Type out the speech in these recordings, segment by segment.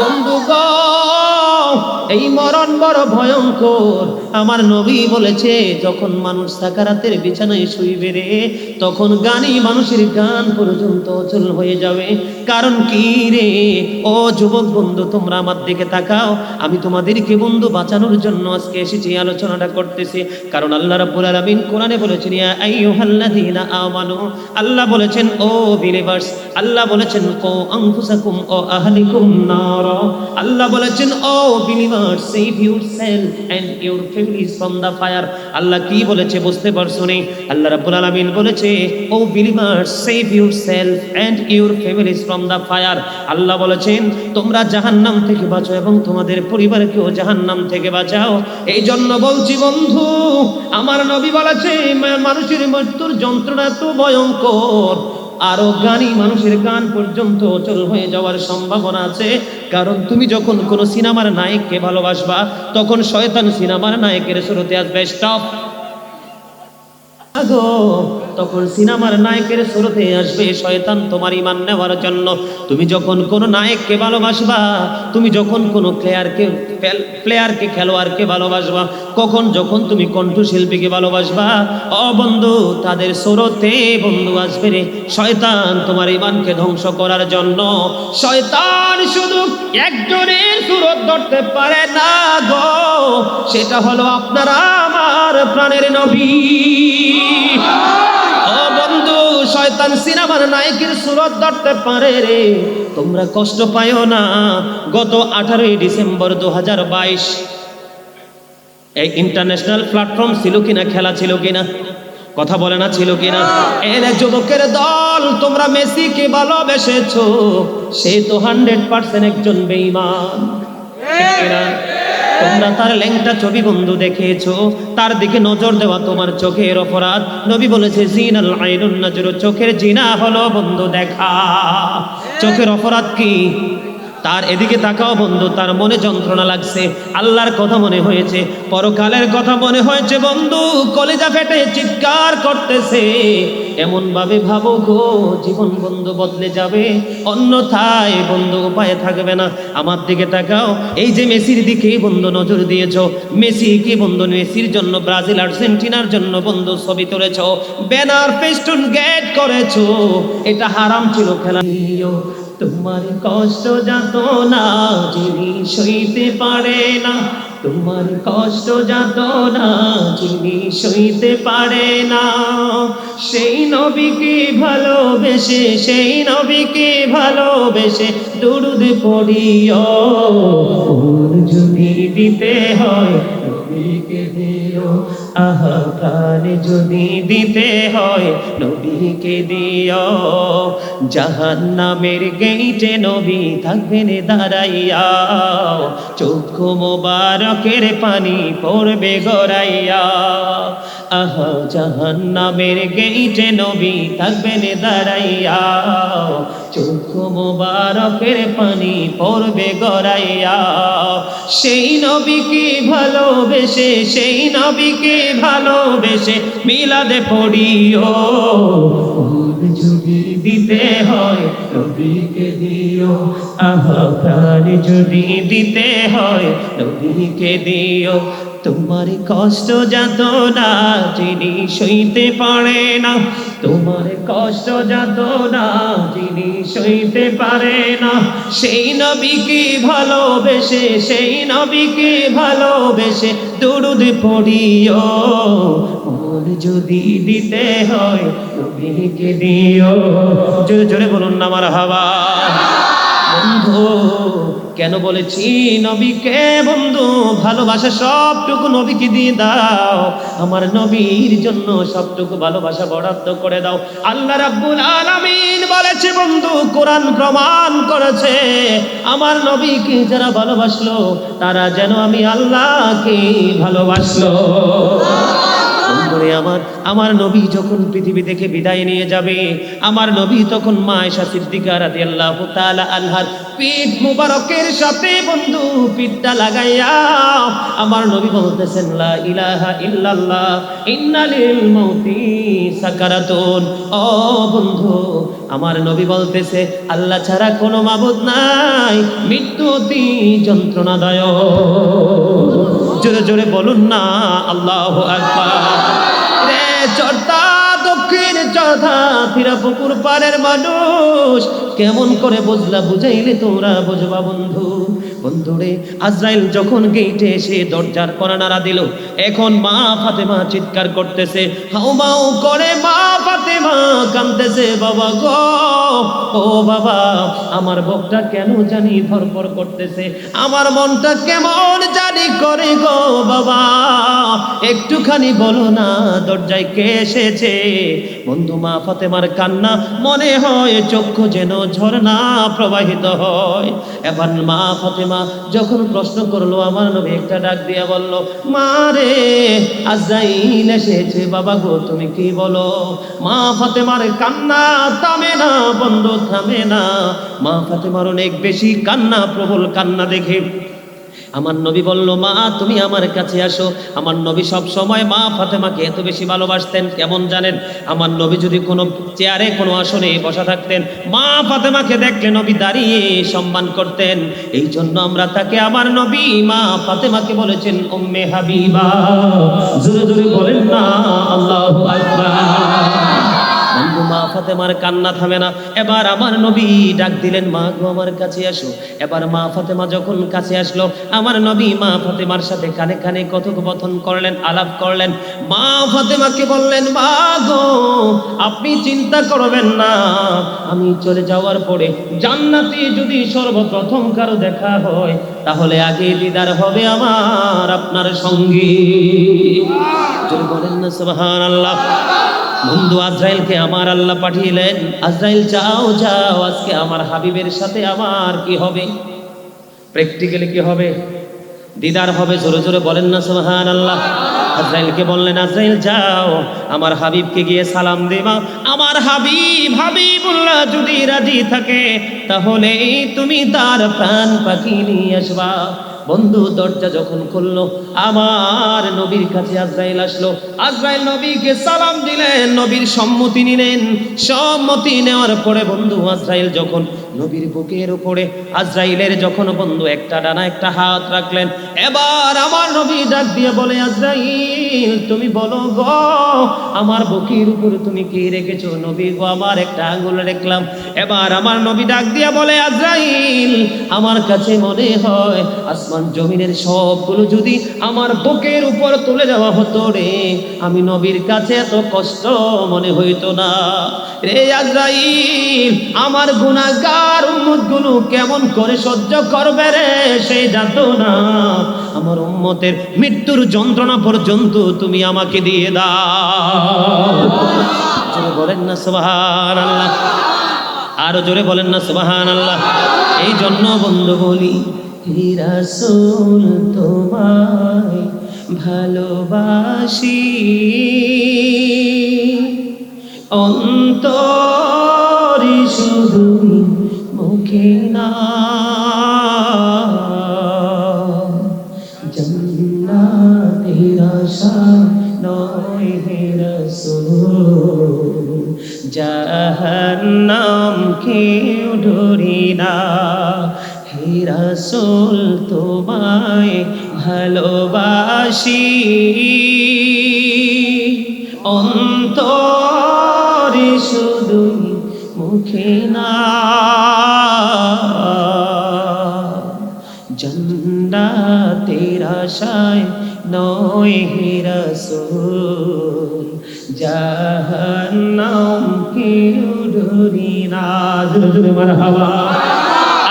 বন্ধু গো, এই মরণ বড় ভয়ঙ্কর। আমার নবী বলেছে, যখন মানুষ সাকারাতের বিছানায় শুইবে রে, তখন গানই মানুষের গান পর্যন্ত অচল হয়ে যাবে। কারণ কি রে? ও যুবক বন্ধু, তোমরা আমার দিকে তাকাও। আমি তোমাদেরকে বন্ধু বাঁচানোর জন্য আজকে এসেছি, আলোচনাটা করতেছি। কারণ আল্লাহ রাব্বুল আলামিন কোরআনে বলেছেন, ইয়া আইয়ুহাল্লাযীনা আমানু। আল্লাহ বলেছেন, ও বিলিভার্স আল্লাহ বলেছেন ও আনফুসাকুম ও আহলিকুম নার। আল্লাহ বলেছেন, O believers save yourself and your families from the fire আল্লাহ কি বলেছে বুঝতে পারছ নি? আল্লাহ রাব্বুল আলামিন বলেছে O believers save yourself and your families from the fire আল্লাহ বলেছেন, তোমরা জাহান্নাম থেকে বাঁচো এবং তোমাদের পরিবারকেও জাহান্নাম থেকে বাঁচাও। এই জন্য বলছি বন্ধু, আমার নবী বলেছে মানুষের মৃত্যুর যন্ত্রণা এত ভয়ঙ্কর। আরও গানই মানুষের গান পর্যন্ত অচল হয়ে যাওয়ার সম্ভাবনা আছে। কারণ তুমি যখন কোনো সিনেমার নায়ককে ভালোবাসবা, তখন শয়তান সিনেমার নায়কের শুরুতে আসবে, স্টপ! গো তখন সিনেমার নায়কের শুরুতে আসবে শয়তান তোমার ইমান নেওয়ার জন্য। তুমি যখন কোন নায়ককে ভালোবাসবা, তুমি যখন কোন প্লেয়ারকে প্লেয়ারকে খেলোয়াড়কে ভালোবাসবা, কখন যখন তুমি কণ্ঠশিল্পীকে ভালোবাসবা, ও বন্ধু, তাদের স্রোতে বন্ধু আসবে রে। শয়তান তোমার ইমানকে ধ্বংস করার জন্য। শয়তান শুধু একজনের সুরত ধরতে পারে না গো, সেটা হলো আপনারা আমার প্রাণের নবী। ও বন্ধু শয়তান সিনেমার নায়কের সুরত ধরতে পারে রে। তোমরা কষ্ট পাইও না। গত আঠারোই ডিসেম্বর দু হাজার বাইশ এই ইন্টারন্যাশনাল প্ল্যাটফর্ম ছিল কিনা খেলা ছিল কিনা কথা বলে না ছিল কিনা? এর যুবকের দল তোমরা মেসিকে ভালোবেসেছো। সে তো হান্ড্রেড পার্সেন্ট একজন বেঈমান। ঠিক কিনা? তোমরা তার ল্যাংটা ছবি বন্ধু দেখেছ। তার দিকে নজর দেওয়া তোমার চোখের অপরাধ। নবী বলেছে, জিনাল আইনুন নজর, চোখের জিনা হলো বন্ধু দেখা। চোখের অপরাধ কি? তার এদিকে তাকাও বন্ধু, তার মনে যন্ত্রণা লাগছে। আল্লাহর কথা মনে হয়েছে, পরকালের কথা মনে হয়েছে বন্ধু, কলেজা ফেটে চিৎকার করতেছে। এমন ভাবে ভাবো গো, জীবন বন্ধু বদলে যাবে, অন্যথায় বন্ধু উপায়ে থাকবে না। আমার দিকে তাকাও, এই যে মেসির দিকে বন্ধু নজর দিয়েছ, মেসি কি বন্ধু? মেসির জন্য ব্রাজিল, আর্জেন্টিনার জন্য বন্ধু ছবি তুলেছ, ব্যানার, ফেস্টুন, গেট করেছ। এটা হারাম ছিল খেলা। তোমার কষ্ট যাত না, যিনি সইতে পারে না। তোমার কষ্ট যাত না, যিনি সইতে পারে না। সেই নবীকে ভালোবেসে, সেই নবীকে ভালোবেসে দুরুদ পড়িও। যদি দিতে হয় নবীকে দিও। আহা, প্রাণ যদি দিতে হয়, নবীকে দিও। জাহান নামের গেইটে নবী থাকবেন দাঁড়াইয়া। চক্ষু মোবারকের পানি পড়বে গড়াইয়া। আহা জাহান নামের গেইটে নবী থাকবেন দাঁড়াইয়া। চক্ষু মোবারকের পানি পড়বে গড়াইয়া। সেই নবীকে ভালোবেসে, সেই নবীকে ভালোবেসে মিলাদে পড়িও। যদি দিতে হয়, নবীকে দিও। আহা যদি দিতে হয়, নবীকে দিও। তোমার কষ্ট যাত না, যিনি সইতে পারে না। তোমার কষ্ট যাত না, যিনি সইতে পারে না। সেই নবীকে ভালোবেসে, সেই নবীকে ভালোবেসে দুরুদ পড়িও। মন যদি দিতে হয় নবীকে দিও? জোরে জোরে বলুন না আমার হাওয়া বন্ধু কেন বলেছি? নবীকে বন্ধু, ভালোবাসা সবটুকু নবীকে দিয়ে দাও। আমার নবীর জন্য সবটুকু ভালোবাসা বরাদ্দ করে দাও। আল্লাহ রাব্বুল আলামিন বলেছে, বন্ধু, কোরআন প্রমাণ করেছে। আমার নবীকে যারা ভালোবাসলো, তারা যেন আমি আল্লাহকে ভালোবাসলো। করে আমার আমার নবী যখন পৃথিবী থেকে বিদায় নিয়ে যাবে, আমার নবী তখন মা এসা সিদ্দিকা রাদিয়াল্লাহু তাআলা আনহার পিঠ মুবারকের সাথে বন্ধু পিঠটা লাগাইয়া আমার নবী বলতেছেন ইলাহা ইল্লাল্লাহ ইন্নালিল মাউতি সাকারাতুন। ও বন্ধু, আমার নবী বলতেছে, আল্লাহ ছাড়া কোনো মাবুদ নাই, মৃত্যু অতি যন্ত্রণাদায়ক। জোরে জোরে বলুন না, আল্লাহ রে চর্তা দক্ষিণ চর্থা ফিরা পুকুর পাড়ের মানুষ। কেমন করে বুঝলা বুঝাইলে তোরা বুঝবা বন্ধু। বন্ধু রে আজরাইল যখন গেইটে এসে দরজার করা নাড়া দিল, এখন মা ফাতেমা চিৎকার করতেছে, হাউ মাউ করে মা ফাতেমা কান্দতেছে বাবা গো, ও বাবা, আমার বকটা কেন জানি ধরপর করতেছে, আমার মনটা কেমন জানি করে গো, বাবা, একটুখানি বলো না দরজায় কে এসেছে? বন্ধু মা ফাতেমার কান্না, মনে হয় চক্ষু যেন ঝর্ণা প্রবাহিত হয়, এবার মা ফাতেমা যখন প্রশ্ন করল, আমার নবী একটা ডাক দিয়া বলল, মা রে, আজাইল এসেছে। বাবা গো, তুমি কি বলো? মা ফাতেমার কান্না থামে না, বন্ধ থামে না। মা ফাতেমার অনেক বেশি কান্না, প্রবল কান্না দেখে আমার নবী বলল, মা, তুমি আমার কাছে আসো। আমার নবী সব সময়, মা, ফাতেমাকে এত বেশি ভালোবাসতেন, কেমন জানেন? আমার নবী যদি কোনো চেয়ারে, কোনো আসনে বসা থাকতেন, মা, ফাতেমাকে দেখলে নবী দাঁড়িয়ে সম্মান করতেন। এই জন্য আমরা তাকে আমার নবী, মা, ফাতেমাকে বলেছেন, উম্মে হাবিবা। জোরে জোরে বলেন না, আল্লাহু আকবার। মা ফাতেমার কান্না থামে না। এবার আমার নবী ডাক দিলেন, মা গো, আমার কাছে আসো। এবার মা ফাতেমা যখন কাছে আসলো, আমার নবী মা ফাতেমার সাথে কানে কানে কথোপকথন করলেন, আলাপ করলেন। মা ফাতেমাকে বললেন, মা গো, আপনি চিন্তা করবেন না। আমি চলে যাওয়ার পরে জান্নাতে যদি সর্বপ্রথম কারও দেখা হয়, তাহলে আগে দিদার হবে আমার আপনার সঙ্গী। বলেন না, সুবহানাল্লাহ। বন্ধু আজরাইলকে আমার আল্লাহ পাঠিয়েলেন। আজরাইল, যাও যাও, আজকে আমার হাবিবের সাথে আমার কি হবে? প্র্যাকটিক্যালি কি হবে? দিদার হবে, জোরে জোরে বলেন না সুবহান আল্লাহ আজরাইলকে বললেন, আজরাইল, যাও, আমার হাবিবকে গিয়ে সালাম দেবা আমার হাবিব, হাবিবুল্লাহ যদি রাজি থাকে তাহলে তুমি তার প্রাণ পাখি নিয়ে আসবা। বন্ধু, দরজা যখন খুললো, আমার নবীর কাছে আজরাইল আসলো। আজরাইল নবীকে সালাম দিলেন, নবীর সম্মতি নিলেন। সম্মতি নেওয়ার পরে বন্ধু, আজরাইল যখন নবীর বুকের উপরে আজরাইলের যখন বন্ধু একটা ডানা, একটা হাত রাখলেন, এবার আমার নবী ডাক দিয়ে বলে, আজরাইল, তুমি বলো গো, আমার বুকের উপরে তুমি কি রেখেছো? নবী গো, আমার একটা আঙ্গুল রাখলাম। এবার আমার নবী ডাক দিয়ে বলে, আজরাইল, আমার কাছে মনে হয় আসমান জমিনের সবগুলো যদি আমার বুকের উপর তুলে দেওয়া হতো রে, আমি নবীর কাছে এত কষ্ট মনে হইতো না। রে আজরাইল, আমার গুণাগার উম্মতগুলো কেমন করে সহ্য করবে রে? সেই জাতো না। আমার উম্মতের মৃত্যুর যন্ত্রণা পর্যন্ত তুমি আমাকে দিয়ে দাও। বলেন না সুবহান আল্লাহ আরও জোরে বলেন না সুবহান আল্লাহ এই জন্য বন্ধু বলি, হে রাসূল, তোমায় ভালোবাসি। অন্তরে শুধু মুখে না জাহান্নাম কেউ ডরি না হে রাসূল তোমায় ভালোবাসি। অন্তরে শুধুই মুখে না। জন্নাতের আশায় নয় হে রাসূল জাহান্নাম কেউ ডরি না জোরে জোরে মারহাবা।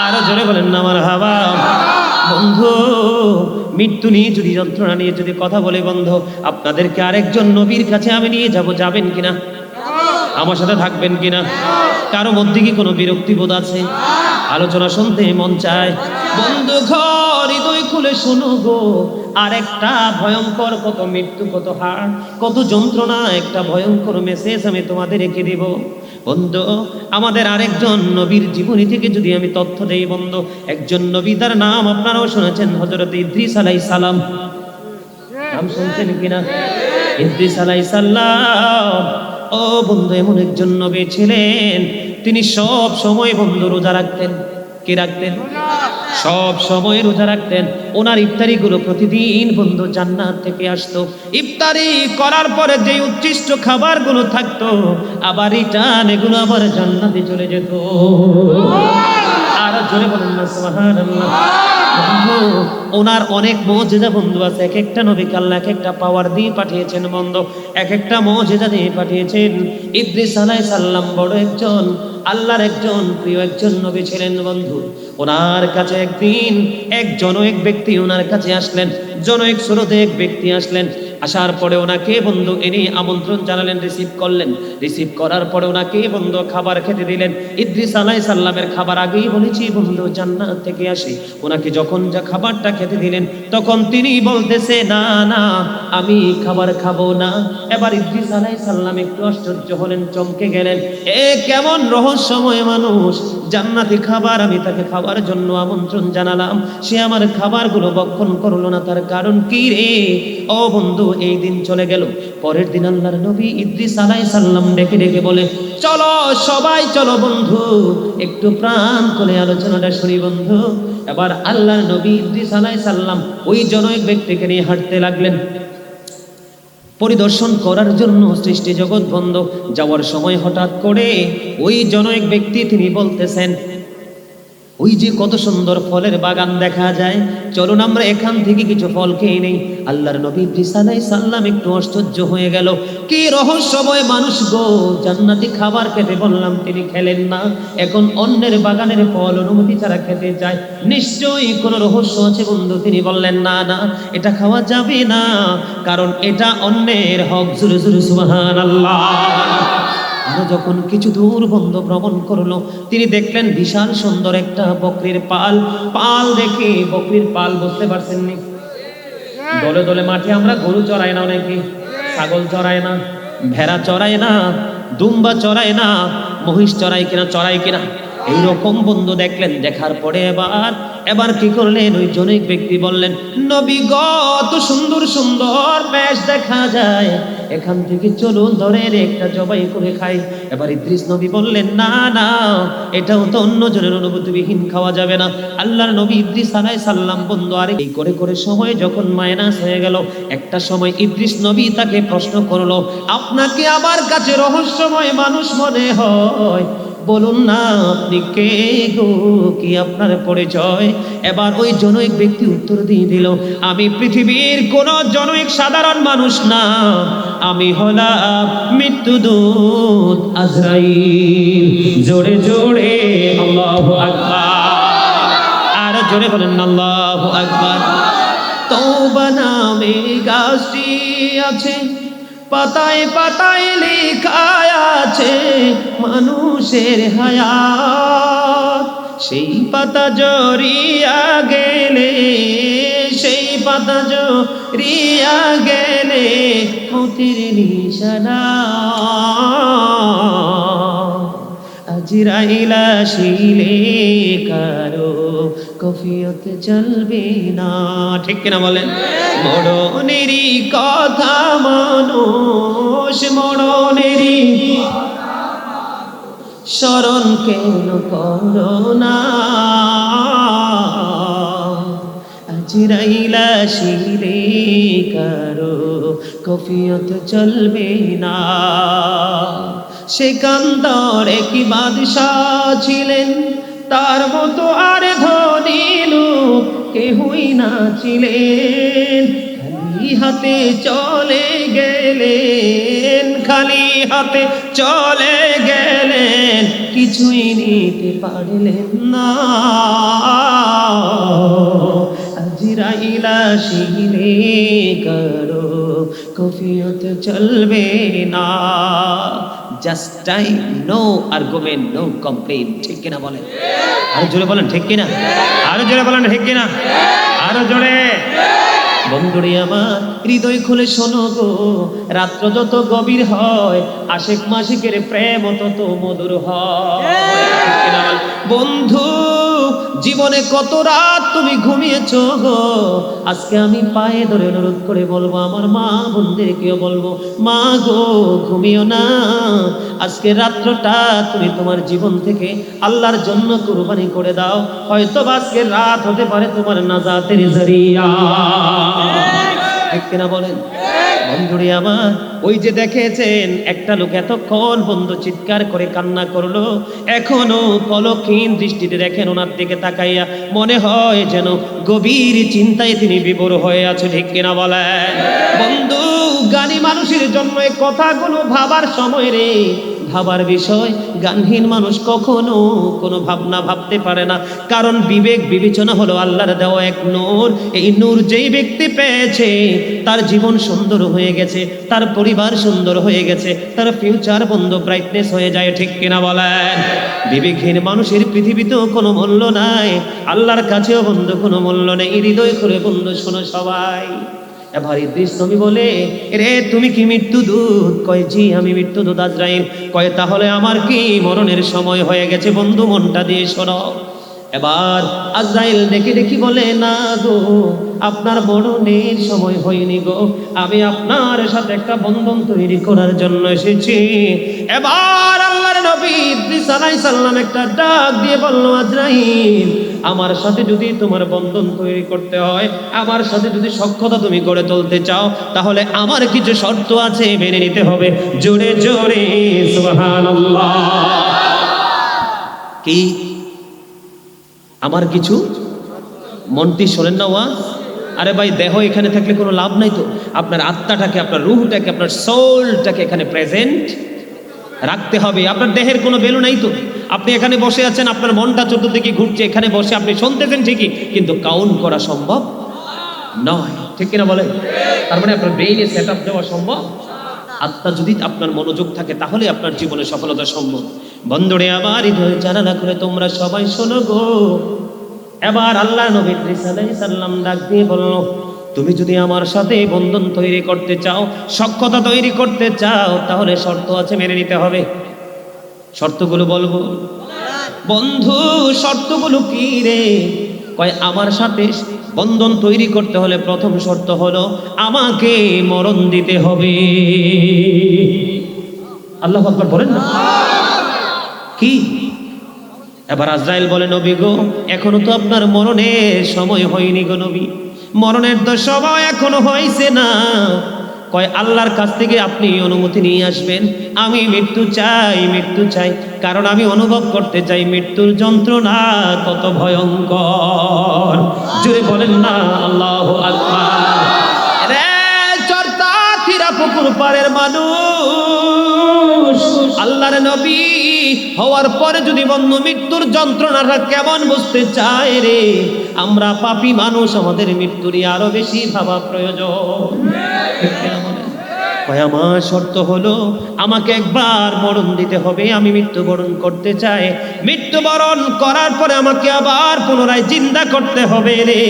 আরও জোরে বলেন না, মারহাবা। বন্ধু, মৃত্যু নিয়ে যদি যন্ত্রণা নিয়ে যদি কথা বলে, বন্ধ, আপনাদেরকে আরেকজন নবীর কাছে আমি নিয়ে যাব, যাবেন কিনা? আমার সাথে থাকবেন কিনা? কারও মধ্যে কি কোনো বিরক্তিবোধ আছে? আলোচনা শুনতে মন চায়, বন্ধু ঘর, হৃদয় খুলে শোনো গো। আর একটা ভয়ঙ্কর কত মৃত্যু, কত হার, কত যন্ত্রণা, একটা ভয়ঙ্কর মেসেজ আমি তোমাদের রেখে দেব। বন্ধু, আমাদের আরেকজন নবীর জীবনী থেকে যদি আমি তথ্য দেই, বন্ধু, একজন নবী, তার নাম আপনারাও শুনেছেন হজরত ইদ্রিস আলাই সালাম। নাম শুনছেন কিনা? ইদ্রিস আলাই সাল্লাম ও বন্ধু, এমন একজন নবী ছিলেন। তিনি সব সময় বন্ধু রোজা রাখতেন। কি রাখতেন? সব সময় রোজা রাখতেন। ওনার ইফতারি গুলো প্রতিদিন বন্ধু জান্নাত থেকে আসতো। ইফতারি করার পরে যে উচ্ছিষ্ট খাবারগুলো থাকতো, আবার রিটার্ন এগুলো আবার জান্নাতে চলে যেত। আর জোরে বলেন না, সুবহানাল্লাহ। ওনার অনেক মজেজা বন্ধু আছে। এক একটা নবী কাল্লা, এক একটা পাওয়ার দিয়ে পাঠিয়েছেন বন্ধু। এক একটা মজেজা দিয়ে পাঠিয়েছেন। ইদ্রিস আলাই সাল্লাম বড় একজন, আল্লাহর একজন, প্রিয় একজন নবী ছিলেন বন্ধু। ওনার কাছে একদিন এক ব্যক্তি ওনার কাছে আসলেন। জনৈক স্রোতে এক ব্যক্তি আসলেন। আসার পরে ওনাকে বন্ধু এনে আমন্ত্রণ জানালেন রিসিভ করলেন। রিসিভ করার পরে ওনাকে বন্ধু খাবার খেতে দিলেন। ইদ্রিস আলাই সাল্লামের খাবার আগেই বলেছি, বন্ধু, জান্নাত থেকে আসে। ওনাকে যখন যা খাবারটা খেতে দিলেন, তখন তিনি বলতেছে, না না, আমি খাবার খাব না। এবার ইদ্রিস আলাই সাল্লাম একটু আশ্চর্য হলেন, চমকে গেলেন, এ কেমন রহস্যময় মানুষ! জান্নাতি খাবার আমি তাকে খাবার জন্য আমন্ত্রণ জানালাম। সে আমার খাবারগুলো বক্ষণ করল না, তার কারণ কি রে? ও বন্ধু এই দিন চলে গেল। পরের দিন আল্লাহর নবী ইদ্রিস আলাই সাল্লাম ডেকে ডেকে বলে, চলো সবাই চলো বন্ধু, একটু প্রাণ করে আলোচনাটা শুনি বন্ধু। এবার আল্লাহর নবী ইদ্রিস আলাই সাল্লাম ওই জনৈক ব্যক্তিকে নিয়ে হাঁটতে লাগলেন। পরিদর্শন করার জন্য সৃষ্টি জগৎ বন্ধ। যাওয়ার সময় হঠাৎ করে ওই জনৈক ব্যক্তি তিনি বলতেছেন ওই যে কত সুন্দর ফলের বাগান দেখা যায়। চলুন আমরা এখান থেকে কিছু ফল খেয়ে নেই। আল্লাহর নবী বিসালাই সাল্লাম একটু আশ্চর্য হয়ে গেল। কি রহস্যময় মানুষ গো! জান্নাতি খাবার খেতে বললাম, তিনি খেলেন না। এখন অন্যের বাগানের ফল অনুমতি ছাড়া খেতে যায় নিশ্চয়ই কোনো রহস্য আছে বন্ধু, তিনি বললেন, না না, এটা খাওয়া যাবে না। কারণ এটা অন্যের হক। জুরু জুরু সুবহান আল্লাহ আরও যখন কিছু দূর বন্ধ ভ্রমণ করল তিনি দেখলেন বিশাল সুন্দর একটা বকরির পাল। পাল দেখে বকরির পাল বুঝতে পারছেন নি দলে দলে মাঠে আমরা গরু চড়াই না অনেকে ছাগল চড়াই না ভেড়া চড়াই না দুম্বা চড়াই না মহিষ চড়াই কিনা চড়াই কিনা। এইরকম বন্ধু দেখলেন, দেখার পরে এবার এবার কি করলেন? ওই জনৈক ব্যক্তি বললেন, নবী গত সুন্দর সুন্দর বেশ দেখা যায়। এখান থেকে চলুন ধরে একটা জবাই করে খাই। এবার ইদ্রিস নবী বললেন, না না, এটাও তো অন্য জনের অনুভূতিবিহীন, খাওয়া যাবে না। আল্লাহর নবী ইদ্রিস আলাই সাল্লাম বন্ধু, আরে এই করে করে সময় যখন মায়নাস হয়ে গেল, একটা সময় ইদ্রিস নবী তাকে প্রশ্ন করল, আপনাকে আমার কাছে রহস্যময় মানুষ মনে হয়? বলুন না, আপনি কে গো? কি আপনার পরিচয়? এবার ওই জনৈক ব্যক্তি উত্তর দিয়ে দিল, আমি পৃথিবীর কোন জনৈক সাধারণ মানুষ না। আমি হলাম মৃত্যুদূত আজরাইল। জোরে জোরে, আল্লাহু আকবার। আর জোরে বলেন, আল্লাহু আকবার। তওবা নামে গাছটি আছে পাতায় পাতায় লেখায় আছে মানুষের হায়াত। সেই পাতা জড়িয়া গেলে, সেই পাতা জড়িয়া গেলে মতির নিশানা। আজরাইলা শিলে কারও কফিয়ত চলবে না। ঠিক কিনা বলেন? মরণেরই কথা মানুষ, মরণেরই স্মরণ কেন করো না? আজরাইলা শিরে কারও কফিয়ত চলবে না। সেকান্দর কি বাদশাহ ছিলেন। তার মতো আর ধনী লোক কেহই না ছিলেন। খালি হাতে চলে গেলেন, খালি হাতে চলে গেলেন, কিছুই নিতে পারলেন না। আজরাইলা শিরে করো কফিয়ত চলবে না। Just time no argument no complain ঠিক কিনা বলেন? আরও জোরে বলেন, ঠিক কিনা? আরও জোরে বলেন, ঠিক কিনা? আরও জোরে। বন্ধুরে আমার, হৃদয় খুলে শোনো গো। রাত্র যত গভীর হয় আশেক মাসিকের প্রেম তত মধুর হয়? বন্ধু জীবনে কত রাত তুমি ঘুমিয়েছো গো? আজকে আমি পায়ে ধরে অনুরোধ করে বলব, আমার মা বোনদেরকেও বলব, মা গো, ঘুমিও না। আজকে রাত্রটা তুমি তোমার জীবন থেকে আল্লাহর জন্য কুরবানি করে দাও। হয়তো আজকে রাত হতে পারে তোমার নাজাতের জরিয়া। ঠিক বলেন? বন্ধুরে আমার। ওই যে দেখেছেন, একটা লোক এতক্ষণ বন্ধু চিৎকার করে কান্না করল। এখনও পলক্ষীন দৃষ্টিতে দেখেন ওনার দিকে তাকাইয়া। মনে হয় যেন গভীর চিন্তায় তিনি বিবর হয়ে আছে, ঠিক কিনা বলেন? বন্ধু গানি মানুষের জন্য কথাগুলো ভাবার সময় রে। ভাবার বিষয় গানহীন মানুষ কখনো কোনো ভাবনা ভাবতে পারে না। কারণ বিবেক বিবেচনা হলো আল্লাহর দেওয়া এক নূর। এই নূর যেই ব্যক্তি পেয়েছে, তার জীবন সুন্দর হয়ে গেছে, তার পরিবার সুন্দর হয়ে গেছে, তার ফিউচার বন্ধ ব্রাইটনেস হয়ে যায়, ঠিক কিনা বলেন? বিবেকহীন মানুষের পৃথিবীতেও কোনো মূল্য নাই, আল্লাহর কাছেও বন্ধু কোনো মূল্য নেই, হৃদয় করে বন্ধু শোনো সবাই। এবার ইদ্রিস নবী বলে, রে, তুমি কি মৃত্যু দূত? কয়, জি, আমি মৃত্যু দূত, আজরাইল। কয়, তাহলে আমার কি মরণের সময় হয়ে গেছে? বন্ধু, মনটা দিয়ে শোনো। এবার আজরাইল দেখে দেখি বলে, না গো, আপনার মরণের সময় হয়নি গো। আমি আপনার সাথে একটা বন্ধন তৈরি করার জন্য এসেছি। এবার আল্লাহর নবী ইদ্রিস আলাইহিস সালাম একটা ডাক দিয়ে বলল, আজরাইল, আমার সাথে যদি তোমার বন্ধন তৈরি করতে হয়, আমার সাথে যদি সক্ষতা তুমি গড়ে তুলতে চাও, তাহলে আমার কিছু শর্ত আছে, মেনে নিতে হবে। জোরে জোরে, সুবহানাল্লাহ। কি? আমার কিছু মনটি শোনেন না ওয়াজ আরে ভাই, দেহ এখানে থাকলে কোনো লাভ নাই তো। আপনার আত্মাটাকে, আপনার রুহটাকে, আপনার সোলটাকে এখানে প্রেজেন্ট রাখতে হবে। আপনার দেহের কোনো ভ্যালু নাই তো। আপনি এখানে বসে আছেন, আপনার মনটা চতুর্দিকে ঘুরছে, এখানে বসে আপনি শুনতেছেন ঠিকই, কিন্তু কাউন্ট করা সম্ভব নয়। ঠিক কিনা বলেন? তার মানে আপনার ব্রেইনে সেট আপ দেওয়া সম্ভব? আত্মা যদি আপনার মনোযোগ থাকে, তাহলে আপনার জীবনে সফলতা সম্ভব। বন্ধুরে আমার হৃদয় জানালা করে তোমরা সবাই শোনো গো। এবার আল্লাহ নবী আলাইহিস ডাক দিয়ে বলল, তুমি যদি আমার সাথে বন্ধন তৈরি করতে চাও সক্ষতা তৈরি করতে চাও, তাহলে শর্ত আছে মেনে নিতে হবে। শর্তগুলো বলব। বন্ধু, শর্তগুলো কি রে? কয়, আমার সাথে বন্ধন তৈরি করতে হলে প্রথম শর্ত হলো, আমাকে মরণ দিতে হবে। আল্লাহ আকবার বলেন না? কি? এবার আজরাইল বলে, নবী গো, এখনও তো আপনার মরণের সময় হয়নি গো নবী। মরণের তো সময় এখনও হয়েছে না। কয়, আল্লাহর কাছ থেকে আপনি অনুমতি নিয়ে আসবেন। আমি মৃত্যু চাই মৃত্যু চাই। কারণ আমি অনুভব করতে চাই, মৃত্যুর যন্ত্রণা কত ভয়ঙ্কর। জুড়ে বলেন না, আল্লাহ আকবার। রে, চর্তা পুকুর পাড়ের মানুষ আল্লাহর নবী হওয়ার পরে যদি বন্ধু মৃত্যুর যন্ত্রণাটা কেমন বুঝতে চায় রে আমরা পাপি মানুষ, আমাদের মৃত্যুরই আরও বেশি ভাবা প্রয়োজন? কয় আমার শর্ত হলো আমাকে একবার মরণ দিতে হবে, আমি মৃত্যুবরণ করতে চাই। মৃত্যুবরণ করার পরে আমাকে আবার পুনরায় জিন্দা করতে হবে রে।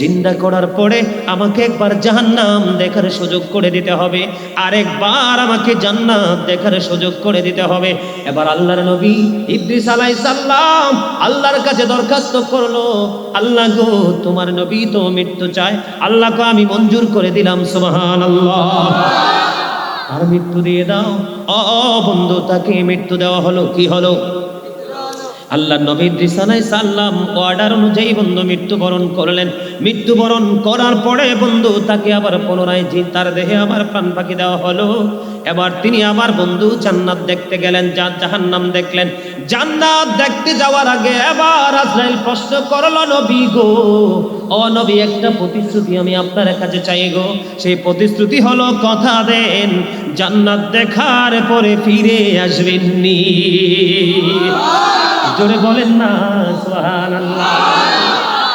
জিন্দা করার পরে আমাকে একবার জাহান্নাম দেখার সুযোগ করে দিতে হবে, আরেকবার আমাকে জান্নাত দেখার সুযোগ করে দিতে হবে। এবার আল্লাহর নবী ইদ্রিস আলাইহিস সালাম আল্লাহর কাছে দরখাস্ত করল, আল্লাহ গো, তোমার নবী তো মৃত্যু চায়, আল্লাহকে আমি মঞ্জুর করে দিলাম, সুবহানাল্লাহ। আর মৃত্যু দিয়ে দাও। অ বন্ধু তাকে মৃত্যু দেওয়া হলো। কি হলো? আল্লাহ নবী রিসালাই সাল্লাম অর্ডার অনুযায়ী বন্ধু মৃত্যুবরণ করলেন। মৃত্যুবরণ করার পরে বন্ধু তাকে আবার পুনরায় জি তার দেহে আবার প্রাণ পাখি দেওয়া হলো। এবার তিনি আবার বন্ধু জান্নাত দেখতে গেলেন যা জাহান্নাম দেখলেন। জান্নাত দেখতে যাওয়ার আগে এবার আজরাইল প্রশ্ন করল, নবী গো, ও নবী, একটা প্রতিশ্রুতি আমি আপনার কাছে চাই গো। সেই প্রতিশ্রুতি হলো, কথা দেন, জান্নাত দেখার পরে ফিরে আসবেননি। জোরে বলেন না সুবহানাল্লাহ।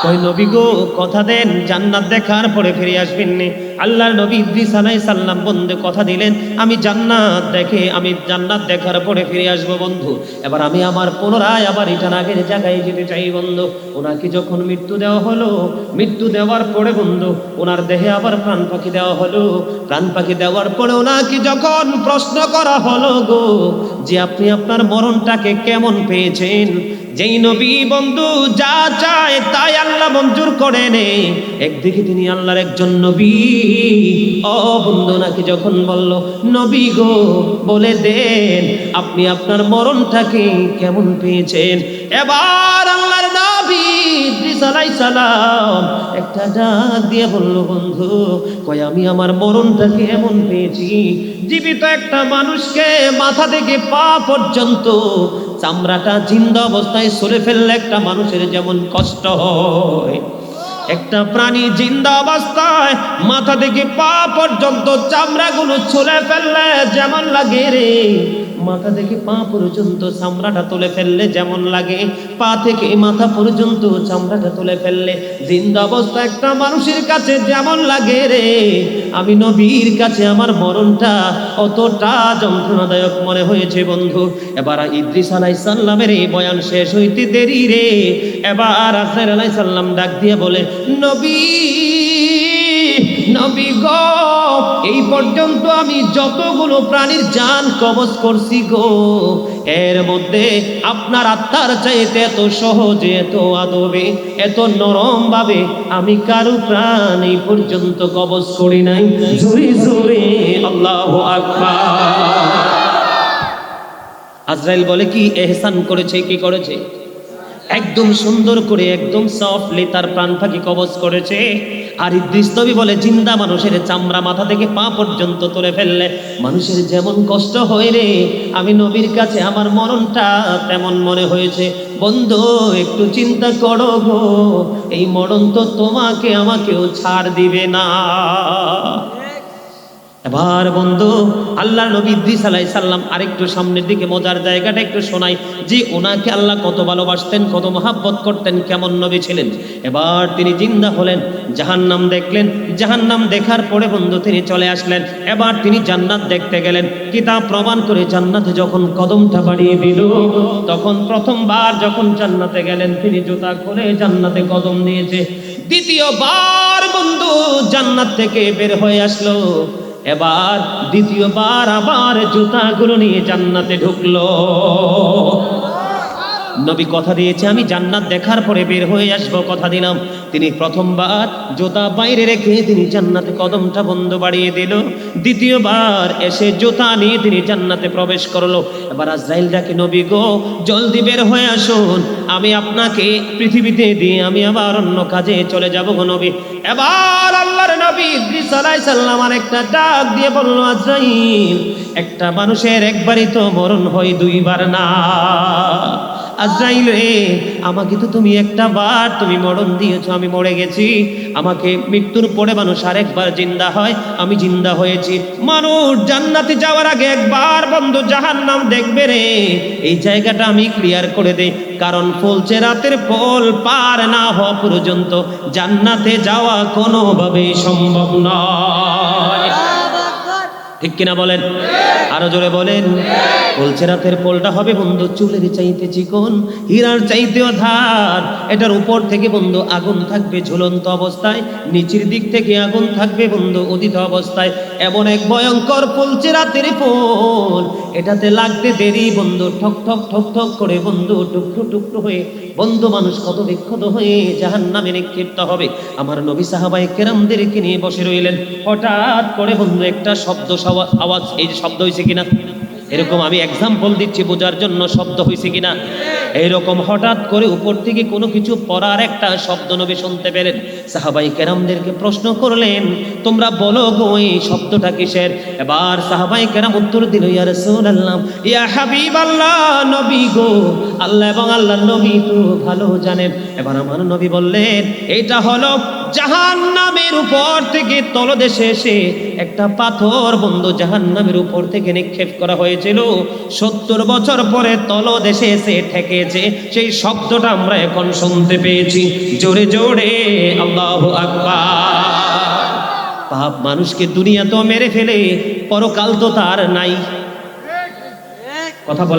কই নবী গো, কথা দেন, জান্নাত দেখার পরে ফিরে আসবেন নি আল্লাহর নবী ইদ্রিস আলাইহিস সালাম বন্ধু কথা দিলেন, আমি জান্নাত দেখে, আমি জান্নাত দেখার পরে ফিরে আসব বন্ধু। এবার আমি আমার পুনরায় আবার রিটার্ন আগের জায়গায় যেতে চাই বন্ধু। ওনাকে যখন মৃত্যু দেওয়া হলো, মৃত্যু দেওয়ার পরে বন্ধু, ওনার দেহে আবার প্রাণ পাখি দেওয়া হলো। প্রাণ পাখি দেওয়ার পরে ওনাকে যখন প্রশ্ন করা হলো গো, যে আপনি আপনার মরণটাকে কেমন পেয়েছেন? যেই নবী বন্ধু যা চায় তাই আল্লাহ মঞ্জুর করে নে একদিকে তিনি আল্লাহর একজন নবী। ও বন্ধু নাকি যখন বলল, নবী গো, বলে দেন, আপনি আপনার মরণটাকে কেমন পেয়েছেন? এবার আল্লাহর সালাম একটা ডাক দিয়ে বলল, বন্ধু, কয়, আমি আমার মরণটাকে এমন পেয়েছি, জীবিত একটা মানুষকে মাথা থেকে পা পর্যন্ত চামড়াটা জিন্দা অবস্থায় সরে ফেললে একটা মানুষের যেমন কষ্ট হয়। একটা প্রাণী জিন্দা অবস্থায় মাথা থেকে পা পর্যন্ত চামড়াগুলো ছুলে ফেললে যেমন লাগে রে মাথা থেকে পা পর্যন্ত চামড়াটা তুলে ফেললে যেমন লাগে। পা থেকে মাথা পর্যন্ত চামড়াটা তুলে ফেললে জিন্দা অবস্থা একটা মানুষের কাছে যেমন লাগে রে। আমি নবীর কাছে আমার মরণটা অতটা যন্ত্রণাদায়ক মনে হয়েছে বন্ধু। এবার ইদ্রিস আলাই সাল্লামের এই বয়ান শেষ হইতে দেরি রে। এবার আসর আলাই সাল্লাম ডাক দিয়ে বলে, নবী নবী গো, এই পর্যন্ত আমি যতগুলো প্রাণীর জান কবজ করছি গো। এর মধ্যে আপনার আত্মার চাইতে এত সহজে, এত আদবে, এত নরম ভাবে আমি কারু প্রাণ এই পর্যন্ত কবজ করি নাই। জোরে জোরে, আল্লাহ আজরাইল বলে কি, এহসান করেছে, কি করেছে? একদম সুন্দর করে, একদম সফটলি তার প্রাণ পাখি কবজ করেছে। আর ইদ্রিস নবী বলে, জিন্দা মানুষের চামড়া মাথা থেকে পা পর্যন্ত তুলে ফেললে মানুষের যেমন কষ্ট হয় রে, আমি নবীর কাছে আমার মরণটা তেমন মনে হয়েছে। বন্ধু, একটু চিন্তা করো গো, এই মরণ তো তোমাকে আমাকেও ছাড় দিবে না। এবার বন্ধু, আল্লাহ নবী ইদ্রিস আলাই সাল্লাম আরেকটু সামনের দিকে মজার জায়গাটা একটু শোনাই। যে ওনাকে আল্লাহ কত ভালোবাসতেন, কত মহাব্বত করতেন, কেমন নবী ছিলেন। এবার তিনি জিন্দা হলেন, জাহান্নাম দেখলেন। জাহান্নাম দেখার পরে বন্ধু, তিনি চলে আসলেন। এবার তিনি জান্নাত দেখতে গেলেন। কিতাব প্রমাণ করে জান্নাতে যখন কদমটা বাড়িয়ে দিল, তখন প্রথমবার যখন জান্নাতে গেলেন, তিনি জুতা করে জান্নাতে কদম নিয়েছে। দ্বিতীয়বার বন্ধু জান্নাত থেকে বের হয়ে আসলো। এবার দ্বিতীয়বার আবার জুতাগুলো নিয়ে জান্নাতে ঢুকলো। নবী কথা দিয়েছে, আমি জান্নাত দেখার পরে বের হয়ে আসব, কথা দিলাম। তিনি প্রথমবার জোতা বাইরে রেখে তিনি জান্নাতে কদমটা বন্ধ বাড়িয়ে দিল। দ্বিতীয়বার এসে জোতা নিয়ে তিনি জান্নাতে প্রবেশ করল। এবার আজরাইল ডাকে, নবী গো, জলদি বের হয়ে আসুন। আমি আপনাকে পৃথিবীতে দিয়ে আমি আবার অন্য কাজে চলে যাব গো নবী। এবার আল্লাহর নবী ইদ্রিস আলাইহিস আরেকটা ডাক দিয়ে বলল, আজরাইল, একটা মানুষের একবারই তো মরণ হয় দুইবার না। আজরাইল রে আমাকে তো তুমি একটা বার তুমি মরণ দিয়েছ আমি মরে গেছি। আমাকে মৃত্যুর পরে মানুষ আরেকবার জিন্দা হয় আমি জিন্দা হয়েছি। মানুষ জান্নাতে যাওয়ার আগে একবার বন্ধ জাহান্নাম দেখবে রে। এই জায়গাটা আমি ক্লিয়ার করে দেই কারণ ফলছে রাতের ফল পার না হওয়া পর্যন্ত জান্নাতে যাওয়া কোনোভাবেই সম্ভব নয়। ঠিক কিনা বলেন? আরও জোরে বলেন। বলছে, রাতের পোলটা হবে বন্ধু, চুলের চাইতে চিকন, হীরার চাইতেও ধার এটার উপর থেকে বন্ধু আগুন থাকবে ঝুলন্ত অবস্থায়, নিচের দিক থেকে আগুন থাকবে বন্ধু উদিত অবস্থায়। এমন এক ভয়ঙ্কর পলছে রাতের পোল। এটাতে লাগতে দেরি বন্ধু, ঠক ঠক ঠক ঠক করে বন্ধু টুকরো টুকরো হয়ে, বন্ধু মানুষ কত বিক্ষত হয়ে জাহান নামে নিক্ষিপ্ত হবে। আমার নবী সাহাবাই কেরামদেরকে নিয়ে বসে রইলেন। হঠাৎ করে বন্ধু একটা শব্দ আওয়াজ, এই যে শব্দ হয়েছে কিনা? এরকম আমি এক্সাম্পল দিচ্ছি, বোঝার জন্য শব্দ হয়েছে কিনা? এইরকম হঠাৎ করে উপর থেকে কোনো কিছু পড়ার একটা শব্দ নবী শুনতে পেলেন। সাহাবাই কেরামদেরকে প্রশ্ন করলেন, তোমরা বলো গো, এই শব্দটা কিসের? এবার সাহাবাই কেরাম উত্তর দিল, ইয়া রাসূলুল্লাহ, ইয়া হাবিব আল্লাহ নবী গো, আল্লাহ এবং আল্লাহ নবী তো ভালো জানেন। এবার আমার নবী বললেন, এটা হলো জাহান নামের উপর থেকে তলদেশে এসে একটা পাথর বন্ধু জাহান নামের উপর থেকে নিক্ষেপ করা হয়েছিল। সত্তর বছর পরে তলদেশে এসে ঠেকেছে। সেই শব্দটা আমরা এখন শুনতে পেয়েছি। জোরে জোরে, আল্লাহ পাপ মানুষকে দুনিয়া তো মেরে ফেলে, পরকাল তো তার নাই। কথা বলেন